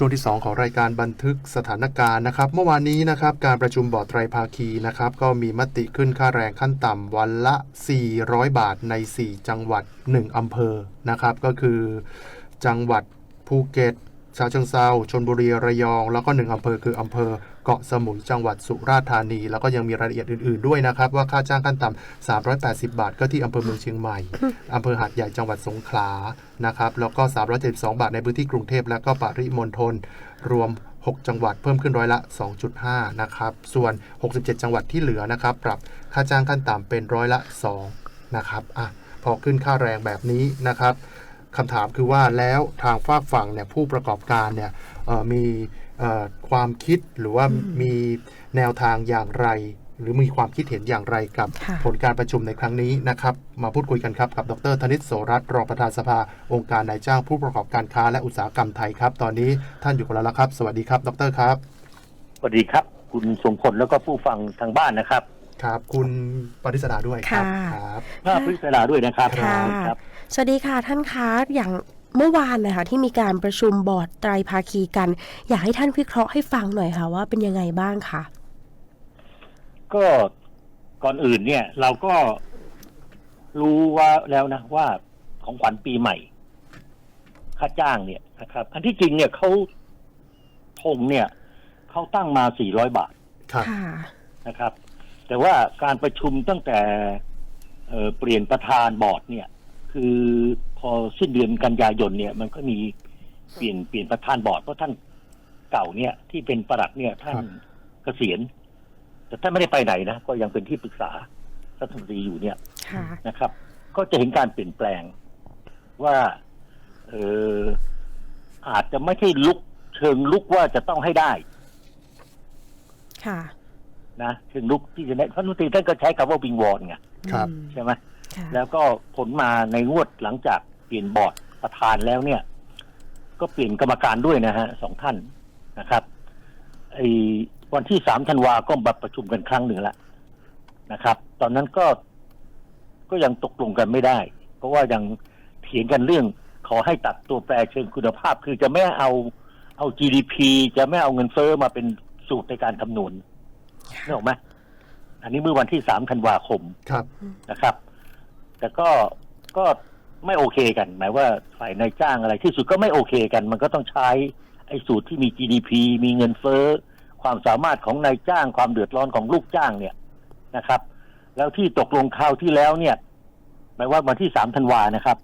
ช่วงที่ 2 ของรายการบันทึกสถานการณ์นะครับ เมื่อวานนี้นะครับการประชุมบอร์ดไตรภาคีนะครับก็มีมติขึ้นค่าแรงขั้นต่ำวันละ 400 บาทใน 4 จังหวัด 1 อำเภอนะครับก็คือ จังหวัดภูเก็ต ชาเชิงเซาชนบุรีระยอง แล้วก็1อำเภอคืออำเภอเกาะสมุยจังหวัดสุราษฎร์ธานี แล้วก็ยังมีรายละเอียดอื่นๆด้วยนะครับ ว่าค่าจ้างขั้นต่ำ380 บาท ก็ที่อำเภอเมืองเชียงใหม่อำเภอหาดใหญ่จังหวัดสงขลานะครับแล้วก็ 372 บาทในพื้นที่กรุงเทพและก็ปริมณฑลรวม 6 จังหวัดเพิ่มขึ้นร้อยละ 2.5 นะครับ ส่วน 67 จังหวัดที่เหลือนะครับ ปรับค่าจ้างขั้นต่ำเป็นร้อยละ 2 นะครับอะพอขึ้นค่าแรงแบบนี้นะครับ คำถามคือว่าแล้วทางฝากฝั่งเนี่ยผู้ประกอบการเนี่ยเอ่อมีเอ่อความคิดหรือว่ามีแนวทางอย่างไร หรือมีความคิดเห็นอย่างไรกับค่ะผลการประชุมในครั้งนี้นะครับ มาพูดคุยกันครับกับ ดรธนิตโสรัตน์รองประธานสภาองค์การนายจ้างผู้ประกอบการค้าและอุตสาหกรรมไทยครับ ตอนนี้ท่านอยู่กับเราแล้วครับ สวัสดีครับ ดรครับสวัสดีครับ คุณทรงพลแล้วก็ผู้ฟังทางบ้านนะครับครับ คุณปริศนาด้วยครับค่ะครับภาพพิศราด้วยนะครับค่ะครับ สวัสดีค่ะท่านคะอย่างเมื่อวานนะคะที่มีการประชุมบอร์ดไตรภาคีกัน อยากให้ท่านวิเคราะห์ให้ฟังหน่อยค่ะว่าเป็นยังไงบ้างคะก็ก่อนอื่นเนี่ย เราก็รู้ว่าแล้วนะว่าของขวัญปีใหม่ ค่าจ้างเนี่ยนะครับ อันที่จริงเนี่ยเขาธงเนี่ยเขาตั้งมา 400 บาทครับค่ะนะครับ แต่ว่าการประชุมตั้งแต่เอ่อเปลี่ยนประธานบอร์ดเนี่ย คือพอสิ้นเดือนกันยายนเนี่ย มันก็มีเปลี่ยนเปลี่ยนประธานบอร์ดเพราะท่านเก่าเนี่ย ที่เป็นประหลัดเนี่ย ท่านครับเกษียณ แต่ท่านไม่ได้ไปไหนนะก็ยังเป็นที่ปรึกษารัฐมนตรีอยู่เนี่ยค่ะ นะครับ ก็จะเห็นการเปลี่ยนแปลงว่าเอออาจจะไม่ใช่ลุก เชิงลุกว่าจะต้องให้ได้ ค่ะ นะเชิงลุกที่จะได้ท่านรัฐมนตรีท่านก็ใช้คำว่าวิงวอนไงครับ อืมใช่ไหมค่ะ แล้วก็ผลมาในงวดหลังจากเปลี่ยนบอร์ดประธานแล้วเนี่ย ก็เปลี่ยนกรรมการด้วยนะฮะสองท่านนะครับไอ้วันที่สามธันวาก็มาประชุมกันครั้งหนึ่งแล้วนะครับ ตอนนั้นก็ก็ยังตกลงกันไม่ได้ เพราะว่ายังเถียงกันเรื่อง ขอให้ตัดตัวแปรเชิงคุณภาพ คือจะไม่เอาเอา GDP จะไม่เอาเงินเฟ้อมาเป็นสูตรในการคำนวณนึกออกไหมอันนี้เมื่อวันที่สามธันวาคมครับนะครับ แต่ก็ก็ไม่โอเคกัน หมายว่าฝ่ายนายจ้างอะไรที่สุดก็ไม่โอเคกัน มันก็ต้องใช้ไอ้สูตรที่มี GDP มีเงินเฟ้อ ความสามารถของนายจ้าง ความเดือดร้อนของลูกจ้างเนี่ยนะครับ แล้วที่ตกลงคราวที่แล้วเนี่ย หมายว่าวันที่สามธันวานะครับ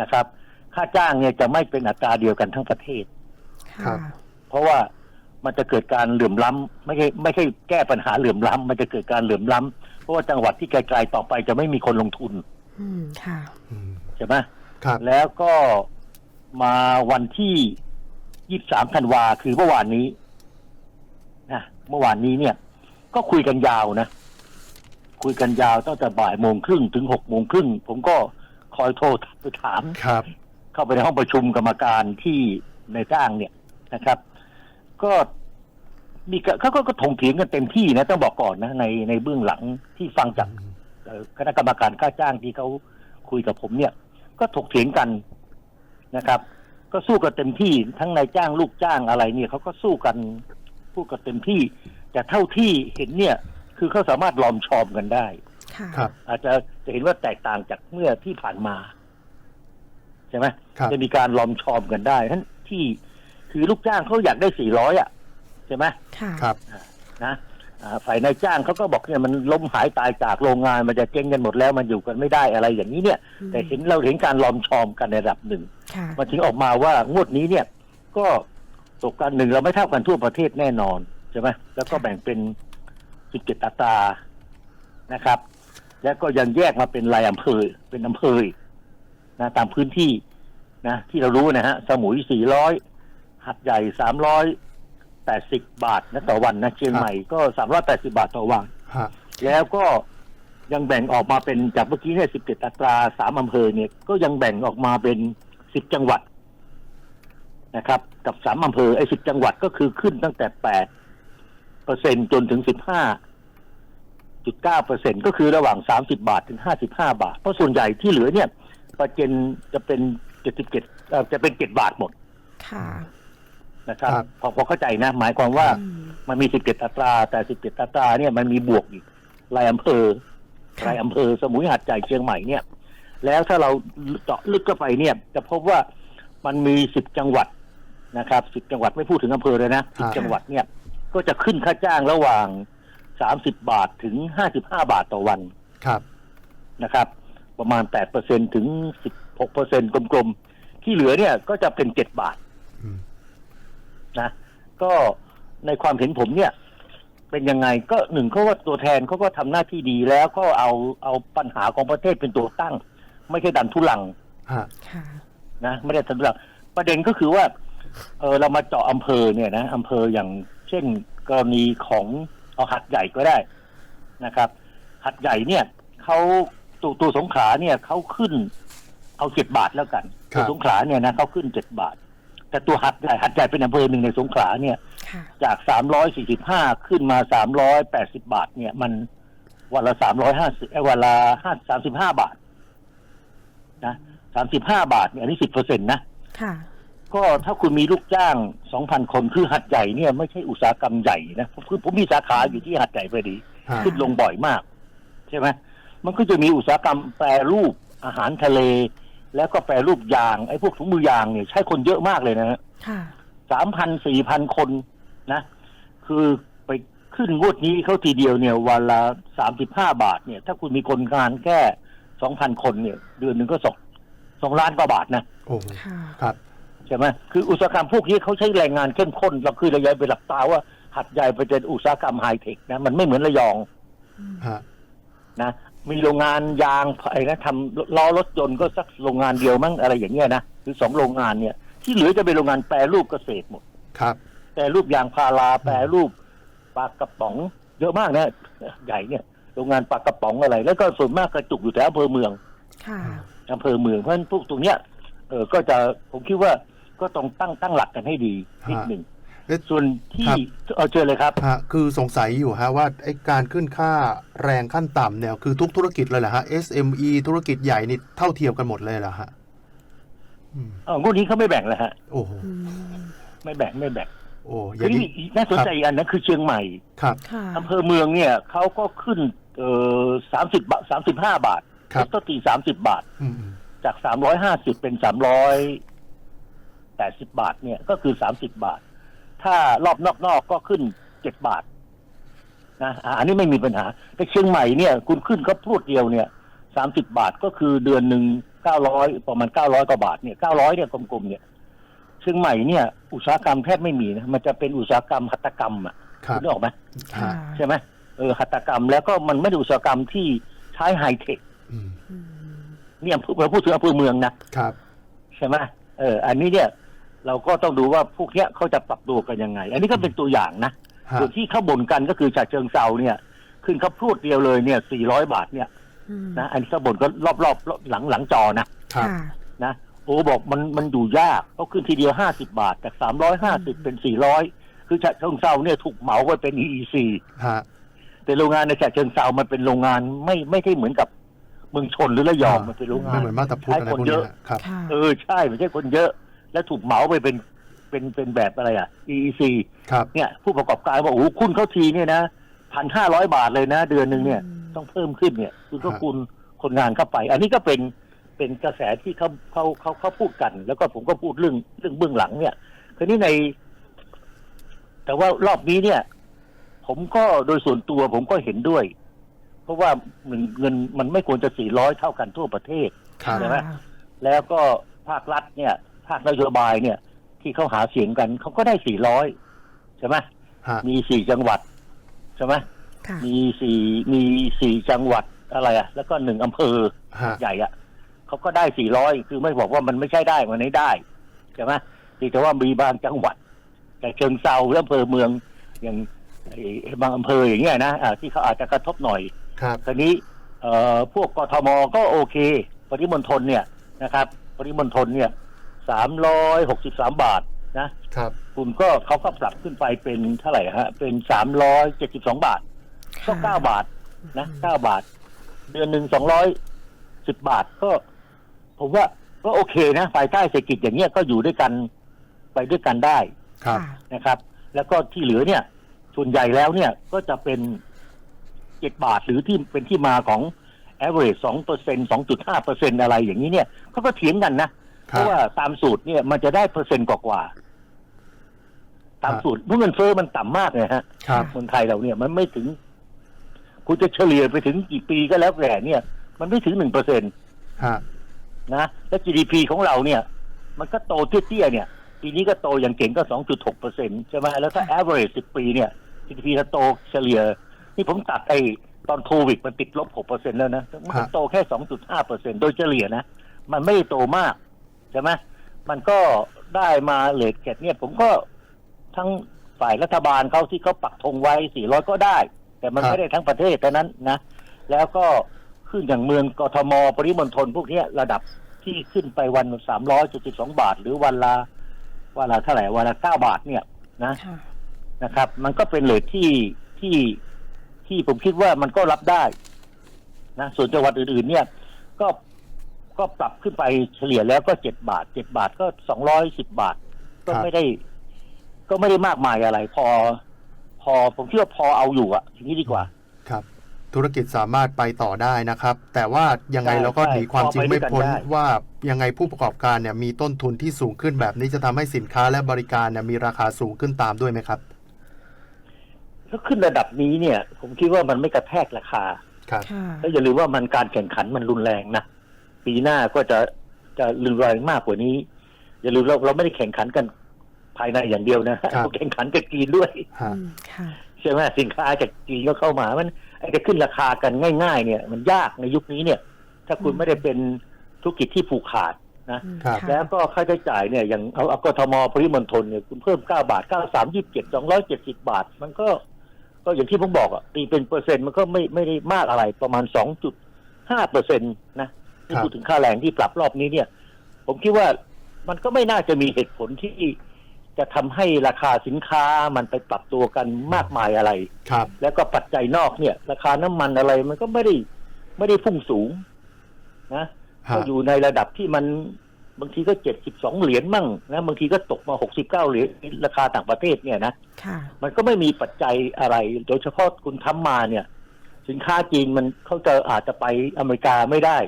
นะครับ ค่าจ้างเนี่ยจะไม่เป็นอัตราเดียวกันทั้งประเทศ ครัค่ะบเพราะว่ามันจะเกิดการเหลื่อมล้ำไม่ใช่ไม่ใช่แก้ปัญหาเหลื่อมล้ำมันจะเกิดการเหลื่อมล้ำเพ ราะว่าจังหวัดที่ไกลๆต่อไปจะไม่มีคนลงทุนอืมค่ะ อืมใช่ไหมครับ แล้วก็มาวันที่ยี่สามธันวาคือเมื่อวานนี้นะเมื่อวานนี้เนี่ย ก็คุยกันยาวนะ คุยกันยาวตั้งแต่บ่ายโมงครึ่งถึงหกโมงครึ่งผมก็คอยโทรไปถาม ครับ เข้าไปในห้องประชุมกรรมการที่ในจ้างเนี่ยนะครับ ก็ มีก็เขาก็ก็ถงเถียงกันเต็มที่นะต้องบอกก่อนนะในในเบื้องหลังที่ฟังจากเอ่อคณะกรรมการค่าจ้างที่เขาคุยกับผมเนี่ย ก็ถกเถียงกันนะครับ ก็สู้กันเต็มที่ทั้งนายจ้างลูกจ้างอะไรเนี่ยเขาก็สู้กันพูดกันเต็มที่ แต่เท่าที่เห็นเนี่ย คือเขาสามารถลอมชอมกันได้ค่ะครับอาจจะจะเห็นว่าแตกต่างจากเมื่อที่ผ่านมาใช่ไหมครับจะมีการลอมชอมกันได้ทั้นที่คือลูกจ้างเขาอยากได้สี่ร้อยอะ ใช่ไหมค่ะครับ นะอ่าฝ่ายนายจ้างเขาก็บอกเนี่ยมันล้มหายตายจากโรงงานมันจะเจ๊งกันหมดแล้วมันอยู่กันไม่ได้อะไรอย่างนี้เนี่ย อืมแต่เห็นเราเห็นการลอมชอมกันในระดับหนึ่ง ค่ะ มันถึงออกมาว่างวดนี้เนี่ย ก็ตกกันหนึ่งเราไม่เท่ากันทั่วประเทศแน่นอนใช่ไหมแล้วก็แบ่งเป็นสิบเจ็ดอัตรานะครับ แล้วก็ยังแยกมาเป็นรายอำเภอเป็นอำเภออีกนะตามพื้นที่นะที่เรารู้นะฮะ สมุยสี่ร้อยหัดใหญ่สามร้อย แปดสิบบาทนะต่อวันนะเชียงใหม่ก็สามร้อยแปดสิบาทต่อวัน ฮะแล้วก็ยังแบ่งออกมาเป็นจากเมื่อกี้เนี่ยสิบเจ็ดอัตราสามอำเภอเนี่ยก็ยังแบ่งออกมาเป็นสิบจังหวัดนะครับ กับสามอำเภอไอ้สิบจังหวัดก็คือขึ้นตั้งแต่แปดเปอร์เซ็นจนถึงสิบห้าจุดเก้าเปอร์เซ็นก็คือระหว่างสามสิบาทถึงห้าสิบห้าบาท เพราะส่วนใหญ่ที่เหลือเนี่ยประเจนจะเป็นเจ็ดสิบเจ็ดจะเป็นเจ็ดบาทหมด ค่ะ นะครับ ครับ พอพอเข้าใจนะ หมายความว่าอืมมันมีสิบเจ็ดอัตรา แต่สิบเจ็ดอัตราเนี่ยมันมีบวกอีกรายอำเภอค่ะ รายอำเภอสมุยหาดใหญ่เชียงใหม่เนี่ย แล้วถ้าเราเจาะลึกเข้าไปเนี่ย จะพบว่ามันมีสิบจังหวัดนะครับสิบจังหวัดไม่พูดถึงอำเภอเลยนะสิบค่ะจังหวัดเนี่ย ก็จะขึ้นค่าจ้างระหว่างสามสิบบาทถึงห้าสิบห้าบาทต่อวัน ครับนะครับประมาณแปดเปอร์เซ็นถึงสิบหกเปอร์เซ็นกลมๆ ที่เหลือเนี่ยก็จะเป็นเจ็ดบาท อืม นะ ก็ในความเห็นผมเนี่ย เป็นยังไงก็หนึ่งเขาว่าตัวแทนเขาก็ทำหน้าที่ดีแล้วก็เอาเอาปัญหาของประเทศเป็นตัวตั้ง ไม่ใช่ดันทุลังฮะค่ะนะไม่ได้ดันทุลังประเด็นก็คือว่า เออเรามาเจาะอำเภอเนี่ยนะอำเภออย่างเช่นกรณีของเอาหัดใหญ่ก็ได้นะครับ หัดใหญ่เนี่ยเขาตัวตัวสงขลาเนี่ยเขาขึ้นเอาเจ็ดบาทแล้วกันครัตัวบสงขลาเนี่ยนะเขาขึ้นเจ็ดบาท แต่ตัวหัดใหญ่หัดใหญ่เป็นอำเภอหนึ่งในสงขลาเนี่ยค่ะจากสามร้อยสี่สิบห้าขึ้นมาสามร้อยแปดสิบาท เนี่ย มันวันละสามร้อยห้าสิบวันละห้าสามสิบห้าบาท นะสามสิบห้าบาทเนี่ยอันนี้สิบเปอร์เซ็นต์นะค่ะก็ถ้าคุณมีลูกจ้างสองพันคนคือหัดใหญ่เนี่ยไม่ใช่อุตสาหกรรมใหญ่นะคือผมมีสาขาอยู่ที่หัดใหญ่พอดีฮะขึ้นลงบ่อยมาก ใช่ไหมมันก็จะมีอุตสาหกรรมแปรรูปอาหารทะเล แล้วก็แปรรูปยางไอ้พวกถุงมือยางเนี่ยใช้คนเยอะมากเลยนะฮะค่ะสามพันสี่พันคนนะ คือไปขึ้นงวดนี้เขาทีเดียวเนี่ย วันละสามสิบห้าบาทเนี่ย ถ้าคุณมีคนงานแค่สองพันคนเนี่ย เดือนหนึ่งก็สองสองล้านกว่าบาทนะโอ้โหค่ะครับใช่ไหมคืออุตสาหกรรมพวกนี้เขาใช้แรงงานเข้มข้นเราคือระยะไปหลับตาว่าหัดใหญ่ไปเป็นอุตสาหกรรมไฮเทคนะมันไม่เหมือนระยองฮะนะ มีโรงงานยางไอ้นะทำล้อรถยนต์ก็สักโรงงานเดียวมั้งอะไรอย่างเงี้ยนะคือสองโรงงานเนี่ย ที่เหลือจะเป็นโรงงานแปรรูปเกษตรหมดครับ แปรรูปยางพาราแปรรูปปลากระป๋อง เยอะมากนะ ใหญ่เนี่ยโรงงานปลากระป๋องอะไร แล้วก็ส่วนมากกระจุกอยู่แถวอำเภอเมืองค่ะอำเภอเมืองเพราะฉะนั้นพวกตรงเนี้ยเออก็จะผมคิดว่าก็ต้องตั้งตั้งหลักกันให้ดีนิดหนึ่งเอ๊ะ ส่วนที่ครับเออเจอเลยครับฮะคือสงสัยอยู่ฮะว่าไอ้การขึ้นค่าแรงขั้นต่ำเนี่ยคือทุกธุรกิจเลยเหรอฮะ SME ธุรกิจใหญ่นี่เท่าเทียมกันหมดเลยเหรอฮะอืมเอองวดนี้เขาไม่แบ่งเลยฮะ โอ้โหอืมไม่แบ่งไม่แบ่งโอ้อทีย่างนี้นี้อีกน่าสนใจอีกอันนั้นคือเชียงใหม่ครับค่ะอำเภอเมืองเนี่ยเขาก็ขึ้นเออสามสิบบาทสามสิบห้าบาทครับก็ตีสามสิบบาทอืมอืมจากสามร้อยห้าสิบเป็นสามร้อยแปดสิบบาทเนี่ยก็คือสามสิบบาท ถ้ารอบนอกๆก็ขึ้นเจ็ดบาทนะอ่าอันนี้ไม่มีปัญหาแต่เชียงใหม่เนี่ย คุณขึ้นก็พูดเดียวเนี่ยสามสิบบาทก็คือเดือนหนึ่งเก้าร้อยประมาณเก้าร้อยกว่าบาทเนี่ยเก้าร้อยเนี่ยกลมๆเนี่ยเชียงใหม่เนี่ย อุตสาหกรรมแทบไม่มีนะมันจะเป็นอุตสาหกรรมหัตถกรรมอะครัคุบณนึกออกไหมฮะใช่ไหมเออหัตถกรรมแล้วก็มันไม่ได้อุตสาหกรรมที่ใช้ไฮเทคอืมอืมเนี่ยเราพูดถึงอำเภอเมืองนะครับ ใช่ไหมเออ อันนี้เนี่ย เราก็ต้องดูว่าพวกเนี้ยเขาจะปรับตัวกันยังไง อันนี้ก็เป็นตัวอย่างนะฮะส่วนที่เขาบ่นกันก็คือจากเชิงเซาเนี่ย ขึ้นเขาพูดเดียวเลยเนี่ย400บาทเนี่ยอืมนะอันนี้เขาบ่นก็รอบๆหลังหลังจอนะครับค่ะนะโอ้บอกมันมันอยู่ยากเขาขึ้นทีเดียว50บาท จาก350เป็น400คือฉะเชิงเซาเนี่ยถูกเหมาไปเป็น EEC ฮะแต่โรงงานในฉะเชิงเซามันเป็นโรงงานไม่ไม่ได้เหมือนกับเมืองชนหรือระยองมันเป็นโรงงาไม่นเหมือนมาตาพุทธอะไรพวกนี้ฮะครับค่ะเออใช่ไม่ใช่คนเยอะ แล้วถูกเหมาไปเป็นเป็นเป็นแบบอะไรอะ EEC ครับ เนี่ยผู้ประกอบการบอกโอ้โหคุณเขาทีเนี่ยนะพันห้าร้อยบาทเลยนะ เดือนหนึ่งเนี่ยอืมต้องเพิ่มขึ้นเนี่ยคุณก็ครับคุณคนงานเข้าไป อันนี้ก็เป็นเป็นกระแสที่เขาเขาเขาเขาพูดกัน แล้วก็ผมก็พูดเรื่องเรื่องเบื้องหลังเนี่ยคือนี่ใน แต่ว่ารอบนี้เนี่ย ผมก็โดยส่วนตัวผมก็เห็นด้วย เพราะว่าเงินเงินมันไม่ควรจะสี่ร้อยเท่ากันทั่วประเทศครับใช่ไหมแล้วก็ภาครัฐเนี่ย ภาคนโยบายเนี่ย ที่เขาหาเสียงกันเขาก็ได้400ใช่ไหมฮะมีสี่จังหวัดใช่ไหมค่ะ มีสี่มีสี่จังหวัดอะไรอะแล้วก็หนึ่งอำเภอฮะใหญ่อะเขาก็ได้400คือไม่บอกว่ามันไม่ใช่ได้มันไม่ได้ใช่ไหมแต่ว่ามีบางจังหวัด แต่เชิงเซาหรืออำเภอเมืองอย่างไอ้บางอำเภออย่างเงี้ยนะอ่าที่เขาอาจจะกระทบหน่อย ครับ คราวนี้เอ่อพวกกทมก็โอเค ปริมณฑลเนี่ยนะครับ ปริมณฑลเนี่ย สามร้อยหกสิบสามบาทนะครับคุณก็เขาก็ปรับขึ้นไปเป็นเท่าไหร่ฮะ เป็นสามร้อยเจ็ดสิบสองบาท ก็เก้าบาทนะเก้าบาท เดือนหนึ่งสองร้อยสิบบาทก็ ผมว่าก็โอเคนะภายใต้เศรษฐกิจอย่างเงี้ยก็อยู่ด้วยกันไปด้วยกันได้ครับค่ะนะครับ แล้วก็ที่เหลือเนี่ย ส่วนใหญ่แล้วเนี่ยก็จะเป็นเจ็ดบาทหรือที่เป็นที่มาของ average สองเปอร์เซ็นสองจุดห้าเปอร์เซ็นอะไรอย่างนี้เนี่ยเขาก็เถียงกันนะค เพรับราะว่าตามสูตรเนี่ยมันจะได้เปอร์เซ็นต์กว่าๆตามครับสูตรเพราะเงินเฟ้อมันต่ำมากไงฮะครับคนไทยเราเนี่ยมันไม่ถึง คุณจะเฉลี่ยไปถึงกี่ปีก็แล้วแต่เนี่ย มันไม่ถึงหนึ่งเปอร์เซ็นตฮะนะและ GDP ของเราเนี่ย มันก็โตเตี้ยๆเนี่ย ปีนี้ก็โตอย่างเก่งก็2.6เปอร์เซ็นใช่ไหมแล้วถ้า average 10ปีเนี่ย GDP จะโตเฉลี่ยนี่ผมตัดไอ้ตอนโควิดมันติดลบ6เปอร์เซ็นแล้วนะ มันก็โตแค่2.5เปอร์เซ็นโดยเฉลี่ยนะ มันไม่ได้โตมาก ใช่ไหมมันก็ได้มาเลทเก็ตเนี่ย ผมก็ทั้งฝ่ายรัฐบาลเขาที่เขาปักธงไว้400ก็ได้ แต่มันครับไม่ได้ทั้งประเทศเท่านั้นนะ แล้วก็ขึ้นอย่างเมืองกทมปริมณฑลพวกเนี้ยระดับที่ขึ้นไปวันสามร้อยจุดสองบาท หรือวันละวันละเท่าไหร่วันละเก้าบาทเนี่ยนะค่ะนะครับ มันก็เป็นเลทที่ที่ที่ผมคิดว่ามันก็รับได้นะส่วนจังหวัดอื่นๆ เนี่ย ก็ ก็ปรับขึ้นไปเฉลี่ยแล้วก็เจ็ดบาทเจ็ดบาทก็สองร้อยสิบบาท ก็ครับไม่ได้ ก็ไม่ได้มากมายอะไร พอ พอผมคิดว่าพอเอาอยู่อะทีนี้ดีกว่า ครับ ธุรกิจสามารถไปต่อได้นะครับ แต่ว่ายังไงใช่เราก็ใช่หนีความจริงพอไปด้ไม่วยกันพ้นได้ว่ายังไงผู้ประกอบการเนี่ยมีต้นทุนที่สูงขึ้นแบบนี้จะทำให้สินค้าและบริการเนี่ยมีราคาสูงขึ้นตามด้วยไหมครับถ้าขึ้นระดับนี้เนี่ย ผมคิดว่ามันไม่กระแทกราคาครับค่ะแล้วอย่าลืมว่ามันการแข่งขันมันรุนแรงนะ ปีหน้าก็จะจะรุนแรงมากกว่านี้ อย่าลืมเราเราไม่ได้แข่งขันกันภายในอย่างเดียวนะเราแข่งขันกับจีนด้วยฮะอืมค่ะใช่ไหมสินค้าจากจีนก็เข้ามามันไอ้จะขึ้นราคากันง่าย ๆ เนี่ย มันยากในยุคนี้เนี่ย ถ้าคุณอืมไม่ได้เป็นธุรกิจที่ผูกขาดนะอืมครับค่ะแล้วก็ค่าใช้จ่ายเนี่ยอย่างเอาเอากทมปริมณฑลเนี่ยคุณเพิ่มเก้าบาทเก้าสามยี่สิบเจ็ดสองร้อยเจ็ดสิบาท มันก็ ก็อย่างที่ผมบอกอะตีเป็นเปอร์เซ็นต์มันก็ไม่ไม่ได้มากอะไรประมาณสองจุดห้าเปอร์เซ็นต์นะ ที่ครับพูดถึงค่าแรงที่ปรับรอบนี้เนี่ย ผมคิดว่ามันก็ไม่น่าจะมีเหตุผลที่จะทำให้ราคาสินค้ามันไปปรับตัวกันมากมายอะไรครับ แล้วก็ปัจจัยนอกเนี่ย ราคาน้ำมันอะไรมันก็ไม่ได้ไม่ได้พุ่งสูงนะฮะก็อยู่ในระดับที่มันบางทีก็เจ็ดสิบสองเหรียญมั่งนะบางทีก็ตกมาหกสิบเก้าเหรียญราคาต่างประเทศเนี่ยนะค่ะมันก็ไม่มีปัจจัยอะไร โดยเฉพาะคุณทำมาเนี่ย สินค้าจีนมันเขาจะอาจจะไปอเมริกาไม่ได้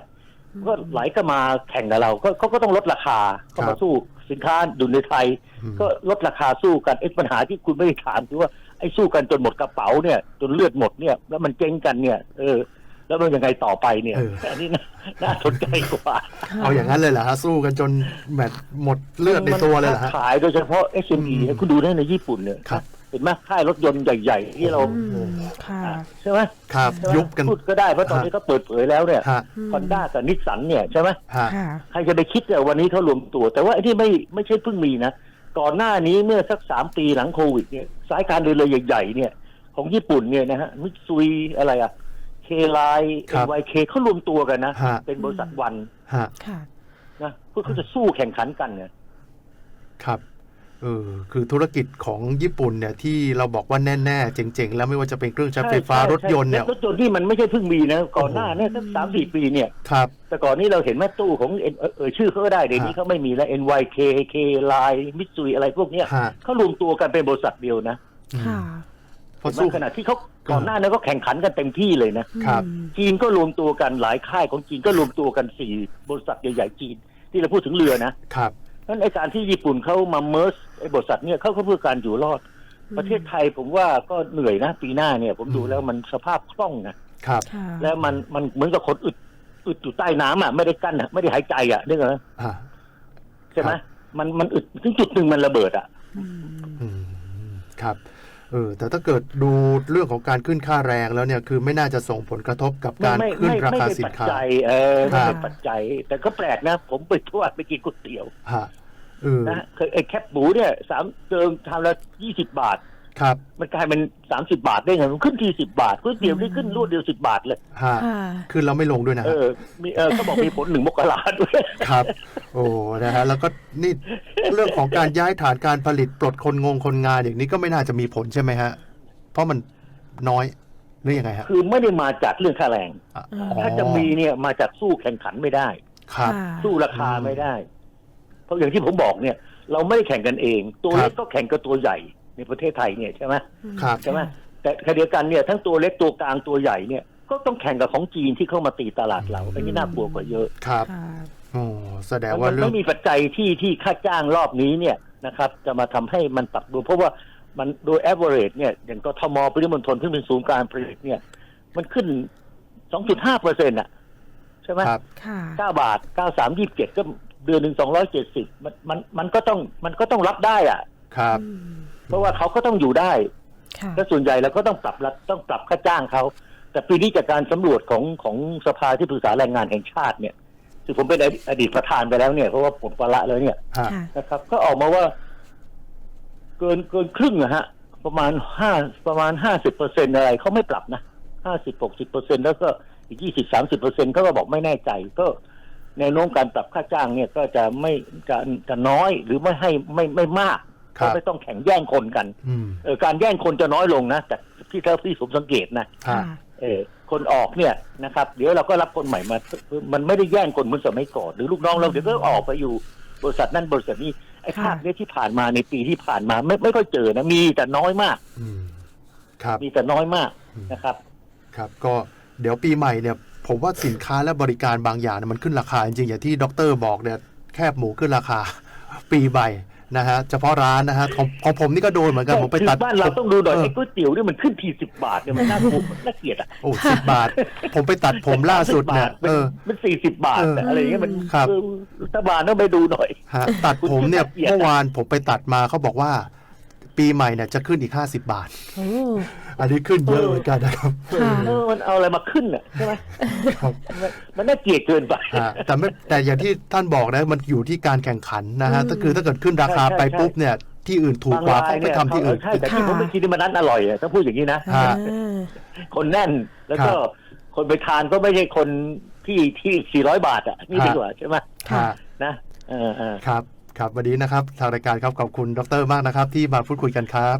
ก็ไหลก็มาแข่งกับเราก็เขาก็ต้องลดราคาเข้าครัมาบสู้สินค้าดุลในไทยอืมก็ลดราคาสู้กันไอ้ปัญหาที่คุณไม่ได้ถามคือว่าไอ้สู้กันจนหมดกระเป๋าเนี่ย จนเลือดหมดเนี่ย แล้วมันเจ๊งกันเนี่ย เออ แล้วมันยังไงต่อไปเนี่ยเอออันนี้น่าน่าสนใจกว่า เอาอย่างนั้นเลยเหรอฮะสู้กันจนแมตหมดเลือดในตัวเลยเหรอฮะขายโดยเฉพาะ SME อืมเนี่ยคุณดูได้ในญี่ปุ่นเนี่ยครับ เห็นไหมค่ายรถยนต์ใหญ่ ๆ ที่เราอืมค่ะ อะใช่ไหมครับใช่ไหมยุบกัน พูดก็ได้เพราะตอนนี้ก็เปิดเผยแล้วเนี่ยฮะ ฮอนด้ากับนิสสันเนี่ยใช่ไหมฮะ ค่ะ ใครจะไปคิดเนี่ยวันนี้เขารวมตัว แต่ว่าไอ้ที่ไม่ไม่ใช่เพิ่งมีนะก่อนหน้านี้เมื่อสักสามปีหลังโควิดเนี่ยสายการเดินเรือใหญ่ๆเนี่ย ของญี่ปุ่นเนี่ยนะฮะมิตซุยอะไรอะเคไลครัเอ็บนวเคเขารวมตัวกันนะ ฮะเป็นบริษัทวันฮะค่ะนะเพื่อเขาจะสู้แข่งขันกันเนี่ย ครับ เออคือธุรกิจของญี่ปุ่นเนี่ยที่เราบอกว่าแน่ๆเจ๋งๆ แล้วไม่ว่าจะเป็นเครื่องใช้ไฟฟ้าใช่รถยนต์เนี่ยและรถยนต์ที่มันไม่ใช่เพิ่งมีนะก่อนหน้าเนี่ยสักสามสี่ปีเนี่ยครับแต่ก่อนนี้เราเห็นแม่ตู้ของ N- เอ่อเออชื่อเขาก็ได้เดี๋ยวนี้ฮะเขาไม่มีแล้ว NYK K Line มิตซุยอะไรพวกเนี้ยฮะเขารวมตัวกันเป็นบริษัทเดียวนะค่ะเพราะในสู้ขณะที่เขาก่อนหน้านั้นก็แข่งขันกันเต็มที่เลยนะครับอืมจีนก็รวมตัวกันหลายค่ายของจีนก็รวมตัวกันสี่บริษัทใหญ่ๆจีน ที่เราพูดถึงเรือนะครับนั้นไอการที่ญี่ปุ่นเขามาเมิร์ส ไอบริษัทเนี่ยเขาก็เพื่อการอยู่รอด ประเทศไทยผมว่าก็เหนื่อยนะปีหน้าเนี่ย ผมดูอืมแล้วมันสภาพคล่องนะครับ ค่ะแล้วมันมันเหมือนกับคนอึดอึดอยู่ใต้น้ำอะไม่ได้กั้นอะไม่ได้หายใจอะนึกเหรออ่าใช่ไหมครับมันมันอึดถึงจุดหนึ่งมันระเบิดอะ อืม อืมครับเออแต่ถ้าเกิดดูเรื่องของการขึ้นค่าแรงแล้วเนี่ยคือไม่น่าจะส่งผลกระทบกับการไม่ขึ้นไม่ราไม่คาเป็นสินปัจค้า จัยเออไม่ครัเป็บนปัจจัย แต่ก็แปลกนะ ผมไปทวดไปกินก๋วยเตี๋ยว ฮะเออ นะเคยไอ้แคบหมูเนี่ยสามเดิมทำละยี่สิบบาท ครับ มันกลายเป็นสามสิบาทได้ไงมันขึ้นทีสิบาทก๋วยเตี๋ยวนี่ขึ้นรวดเดียวสิบาทเลยฮะค่ะขึ้นแล้วไม่ลงด้วยนะเอฮะอมีเออเขาบอกมีผลหนึ่งมกราด้วยครับ โอ้นะฮะแล้วก็นี่เรื่องของการย้ายฐานการผลิตปลดคนงงคนงานอย่างนี้ก็ไม่น่าจะมีผลใช่ไหมฮะ เพราะมันน้อยหรือยังไงฮะคือไม่ได้มาจากเรื่องค่าแรงอะอ๋อถ้าจะมีเนี่ยมาจากสู้แข่งขันไม่ได้ ครับค่ะสู้ราคาไม่ได้เพ ราะอย่างที่ผมบอกเนี่ย เราไม่ได้แข่งกันเอง ตัวครับเล็กก็แข่งกับตัวใหญ่ในประเทศไทยเนี่ยใช่ไหมครับใช่ไหมแต่ขณะเดียวกันเนี่ยทั้งตัวเล็กตัวกลางตัวใหญ่เนี่ยก็ต้องแข่งกับของจีนที่เข้ามาตีตลาดเราอันนี้น่ากลัวกว่าเยอะครับค่ะโอ้แสดงมันว่ามันเรื่องไม่มีปัจจัยที่ที่ค่าจ้างรอบนี้เนี่ยนะครับ จะมาทำให้มันปรับตัวเพราะว่ามันโดย average เนี่ยอย่างกทมปริมณฑลที่เป็นศูนย์การผลิตเนี่ย มันขึ้น 2.5เปอร์เซ็นต์อะ ใช่ไหมครับค่ะเก้าบาทเก้าสามยี่สิบ เจ็ดก็เดือนหนึ่งสองร้อยเจ็ดสิบมันมันมันก็ต้องมันก็ต้องรับได้อะ ครับอืมเพราะว่าเขาก็ต้องอยู่ได้ค่ะและส่วนใหญ่เราก็ต้องปรับละต้องปรับค่าจ้างเขา แต่ปีนี้จากการสำรวจของของสภาที่ปรึกษาแรงงานแห่งชาติเนี่ยคือผมเป็นอดีตประธานไปแล้วเนี่ยเพราะว่าผมปละแล้วเนี่ยฮะ ค่ะ นะครับ ก็ออกมาว่า เกินเกินครึ่งอะฮะ ประมาณห้าประมาณห้าสิบเปอร์เซ็นอะไรเขาไม่ปรับนะห้าสิบหกสิบเปอร์เซ็นแล้วก็อีกยี่สิบสามสิบเปอร์เซ็นเขาก็บอกไม่แน่ใจ ก็ แนวโน้มการปรับค่าจ้างเนี่ยก็จะไม่จะจะน้อยหรือไม่ให้ไม่ไม่มากครับก็ไม่ต้องแข่งแย่งคนกันอืมเออการแย่งคนจะน้อยลงนะแต่ที่เท่าที่ผมสังเกตนะฮะค่ะเออคนออกเนี่ยนะครับ เดี๋ยวเราก็รับคนใหม่มา มันไม่ได้แย่งคนเหมือนสมัยก่อนหรือลูกน้องเราเดี๋ยวก็ออกไปอยู่บริษัทนั่นบริษัทนี้ไอ้ค่ะภาพเนี้ยที่ผ่านมาในปีที่ผ่านมา ไม่ไม่ค่อยเจอนะมีแต่น้อยมากอืมครับมีแต่น้อยมากอืมนะครับ ครับ ก็เดี๋ยวปีใหม่เนี่ย ผมว่าสินค้าและบริการบางอย่างเนี่ยมันขึ้นราคาจริงๆอย่างที่ดรบอกเนี่ยแคบหมูขึ้นราคา ปีใหม่นะฮะเฉพาะร้านนะฮะของของผมนี่ก็โดนเหมือนกันผมไปคือตัดบ้านเราต้องดูหน่อยเไอ้ก๋วยเตี๋ยวนี่มันขึ้นทีสิบบาทเนี่ยมันน่ากลัวน่าเกลียดอะโอ้สิบบาท ผมไปตัดผมล่าสุดเนี่ย10บาทเออมันสี่สิบบาทเออแต่อะไรอย่างเงี้ยมันครับเออรัฐบาลต้องไปดูหน่อยฮะตัดผมเนี่ยคุณขึ้นมาเกลียดอะเมื่อวานผมไปตัดมาเขาบอกว่า ปีใหม่เนี่ยจะขึ้นอีกห้าสิบาท โอ้ อันนี้ขึ้นเยอะเหมือนกันนะครับค่ะ เออมันเอาอะไรมาขึ้นอะใช่ไหมครับ มันมันน่าเกลียดเกินไปฮะแต่ไม่แต่อย่างที่ท่านบอกนะมันอยู่ที่การแข่งขันนะฮะอืมถ้าคือถ้าเกิดขึ้นราคาใช่ใช่ ไปปุ๊บเนี่ย ที่อื่นถูกกว่าเขาไปทำที่อื่น ใช่แต่ที่ผมไปกินที่มันนั้นอร่อยอะต้องพูดอย่างนี้นะ ฮะ อ่า คนแน่นแล้วก็ครับ คนไปทานก็ไม่ใช่คนที่ที่สี่ร้อยบาทอะนี่ฮะดีกว่าใช่ไหมค่ะ ฮะนะเออเออ ครับ ครับวันนี้นะครับทางรายการครับขอบคุณดรมากนะครับ ที่มาพูดคุยกันครับ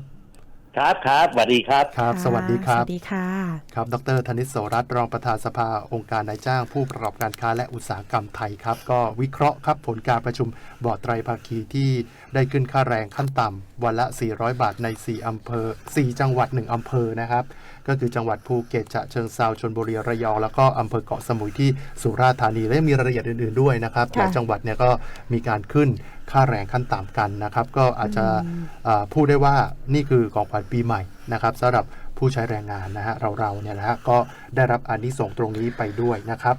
ครับครับสวัสดีครับครับ สวัสดีครัสบวัสดีค่ะครับ ดรธนิตโสรัตน์รองประธานสภาองค์การนายจ้างผู้ประกอบการค้าและอุตสาหกรรมไทยครับ ก็วิเคราะห์ครับผลการประชุมบอร์ดไตรภาคีที่ได้ขึ้นค่าแรงขั้นต่ำวันละ 400 บาทใน 4 อำเภอ 4 จังหวัด 1 อำเภอนะครับก็คือจังหวัดภูเก็ตฉะเชิงเซาชนบุรีระยองแล้วก็อำเภอเกาะสมุยที่สุราษฎร์ธานีและยังมีรายละเอียดอื่นๆด้วยนะครับค่ะหลายจังหวัดเนี่ยก็มีการขึ้น ค่าแรงขั้นต่ำกันนะครับ ก็อาจจะอืมอ่าพูดได้ว่านี่คือของขวัญปีใหม่นะครับสำหรับผู้ใช้แรงงานนะฮะเราๆเนี่ยนะฮะก็ได้รับอานิสงส์ตรงนี้ไปด้วยนะครับ